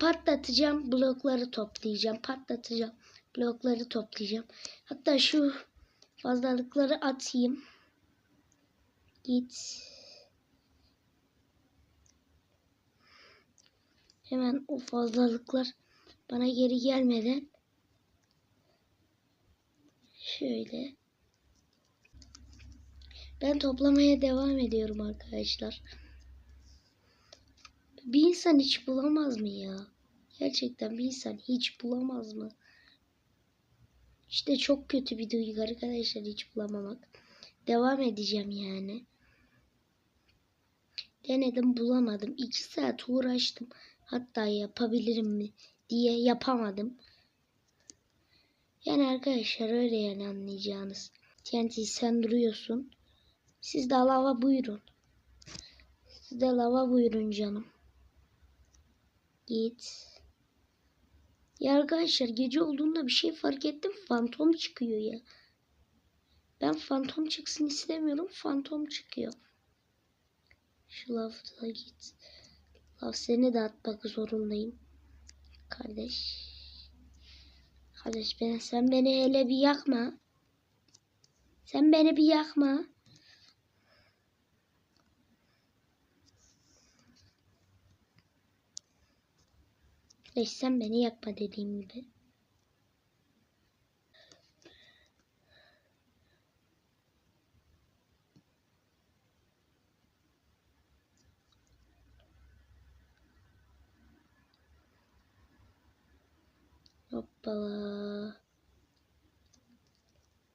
patlatacağım blokları toplayacağım. Patlatacağım blokları toplayacağım. Hatta şu fazlalıkları atayım. Git. Hemen o fazlalıklar bana geri gelmeden şöyle ben toplamaya devam ediyorum arkadaşlar. Bir insan hiç bulamaz mı ya? Gerçekten bir insan hiç bulamaz mı? İşte çok kötü bir duygu arkadaşlar hiç bulamamak. Devam edeceğim yani. Denedim bulamadım. İki saat uğraştım. Hatta yapabilirim mi diye yapamadım. Yani arkadaşlar öyle yani anlayacağınız. TNT sen duruyorsun. Siz de lava buyurun. Siz de lava buyurun canım. Git. Ya arkadaşlar gece olduğunda bir şey fark ettim. Fantom çıkıyor ya. Ben fantom çıksın istemiyorum. Fantom çıkıyor. Şu lafta git. Laf seni de atmak zorundayım. Kardeş. Kardeş ben, sen beni hele bir yakma. Sen beni bir yakma. Kardeş sen beni yakma dediğim gibi. Hoppala.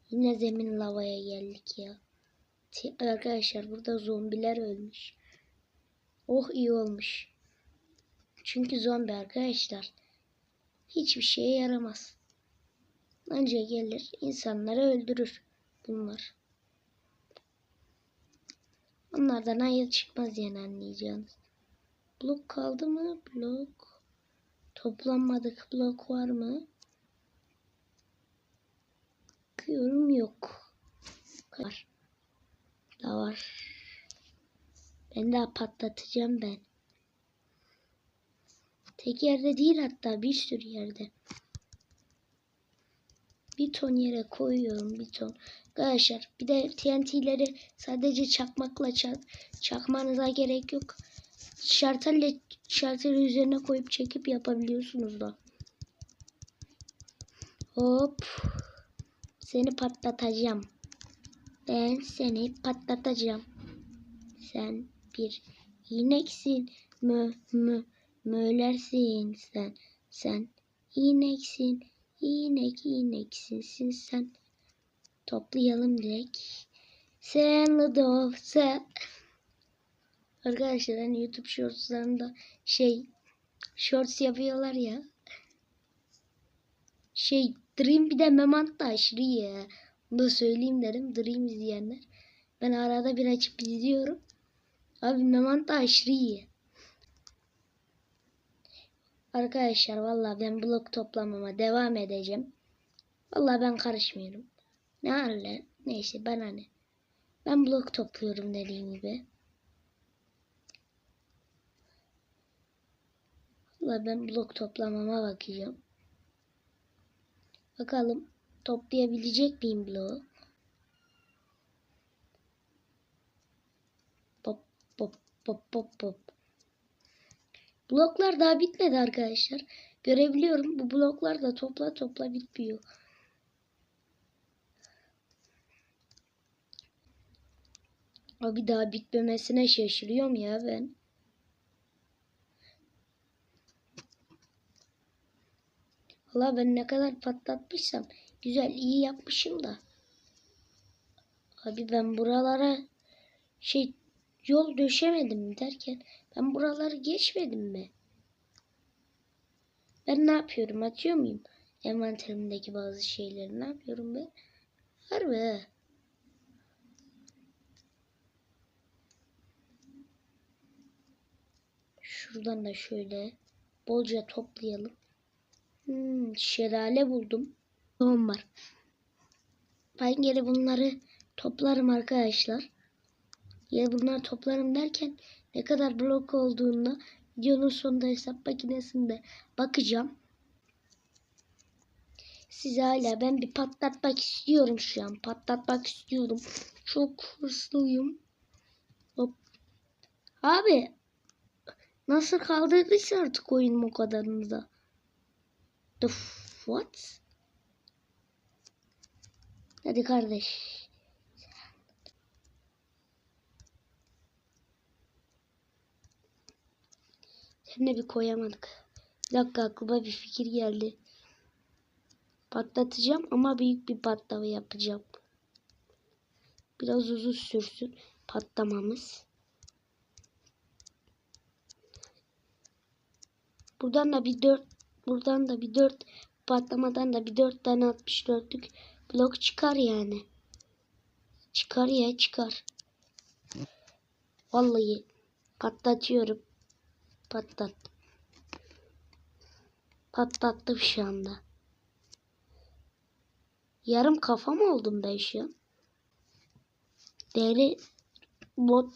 Yine zemin lavaya geldik ya. Arkadaşlar burada zombiler ölmüş. Oh iyi olmuş. Çünkü zombi arkadaşlar hiçbir şeye yaramaz. Anca gelir insanları öldürür bunlar. Onlardan hayır çıkmaz yani anlayacağınız. Blok kaldı mı? Blok. Toplanmadık blok var mı? Bakıyorum yok. Var. Da var. Ben daha patlatacağım ben. Tek yerde değil hatta bir sürü yerde. Bir ton yere koyuyorum bir ton. Arkadaşlar bir de TNT'leri sadece çakmakla çak, çakmanıza gerek yok. Şartelle şarteli üzerine koyup çekip yapabiliyorsunuz da. Hop. Seni patlatacağım. Ben seni patlatacağım. Sen bir ineksin. Mö mö mölersin sen. Sen ineksin. İnek ineksinsin sen. Toplayalım direkt. Sen Ludov sen. Arkadaşlar hani YouTube Shorts'larında şey Shorts yapıyorlar ya. Şey Dream bir de Memant da aşırı ya. Bunu da söyleyeyim dedim Dream izleyenler. Ben arada bir açıp izliyorum. Abi Memant da aşırı iyi. Arkadaşlar valla ben blok toplamama devam edeceğim. Valla ben karışmıyorum. Ne halle neyse ben hani. Ben blok topluyorum dediğim gibi. Valla ben blok toplamama bakacağım. Bakalım toplayabilecek miyim bloğu? Pop pop pop pop pop. Bloklar daha bitmedi arkadaşlar. Görebiliyorum bu bloklar da topla topla bitmiyor. Abi daha bitmemesine şaşırıyorum ya ben. Valla ben ne kadar patlatmışsam güzel iyi yapmışım da. Abi ben buralara şey yol döşemedim derken ben buraları geçmedim mi? Ben ne yapıyorum? Atıyor muyum? Envanterimdeki bazı şeyleri ne yapıyorum ben? Harbi ha. Şuradan da şöyle bolca toplayalım. Hmm, şelale buldum. Tohum var. Ben geri bunları toplarım arkadaşlar. Ya bunları toplarım derken ne kadar blok olduğunu Videonun sonunda hesap makinesinde bakacağım. Size hala ben bir patlatmak istiyorum şu an. Patlatmak istiyorum. Çok hırslıyım. Hop. Abi nasıl kaldırdıysa artık oyunum o kadarında. The what? Hadi kardeş. Seninle bir koyamadık. Bir dakika aklıma bir fikir geldi. Patlatacağım ama büyük bir patlama yapacağım. Biraz uzun sürsün patlamamız. Buradan da bir dört buradan da bir dört patlamadan da bir dört tane 64'lük blok çıkar yani. Çıkar ya çıkar. Vallahi patlatıyorum. Patlat. Patlattım şu anda. Yarım kafa mı oldum ben şu an? Deri bot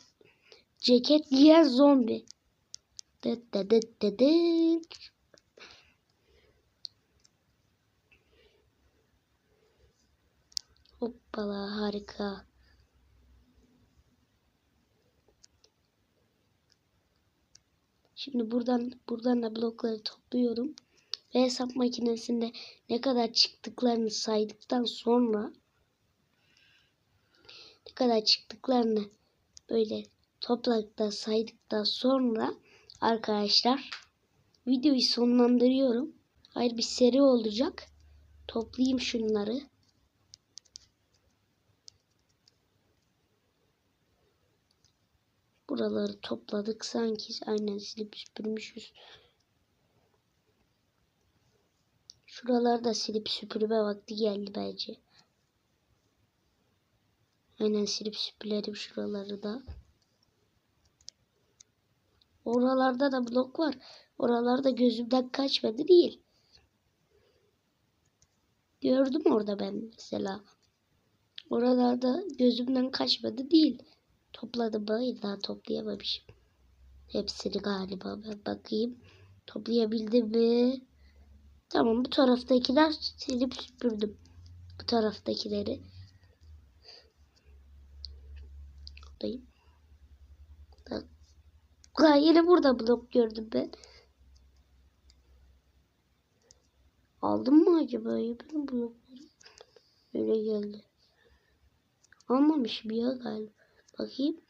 ceket giyen zombi. Dıt dıt dıt dıt dıt. Hoppala harika. Şimdi buradan buradan da blokları topluyorum. Ve hesap makinesinde ne kadar çıktıklarını saydıktan sonra ne kadar çıktıklarını böyle topladıktan saydıktan sonra arkadaşlar videoyu sonlandırıyorum. Hayır bir seri olacak. Toplayayım şunları. Buraları topladık sanki aynen silip süpürmüşüz. Şuraları da silip süpürme vakti geldi bence. Aynen silip süpürelim şuraları da. Oralarda da blok var. Oralarda gözümden kaçmadı değil. Gördüm orada ben mesela. Oralarda gözümden kaçmadı değil. Topladım mı? Daha toplayamamışım. Hepsini galiba ben bakayım. Toplayabildim mi? Tamam bu taraftakiler silip süpürdüm. Bu taraftakileri. Buradayım. Ha, yine burada blok gördüm ben. Aldım mı acaba ya benim blokları? Öyle geldi. Almamışım ya galiba. Bakayım.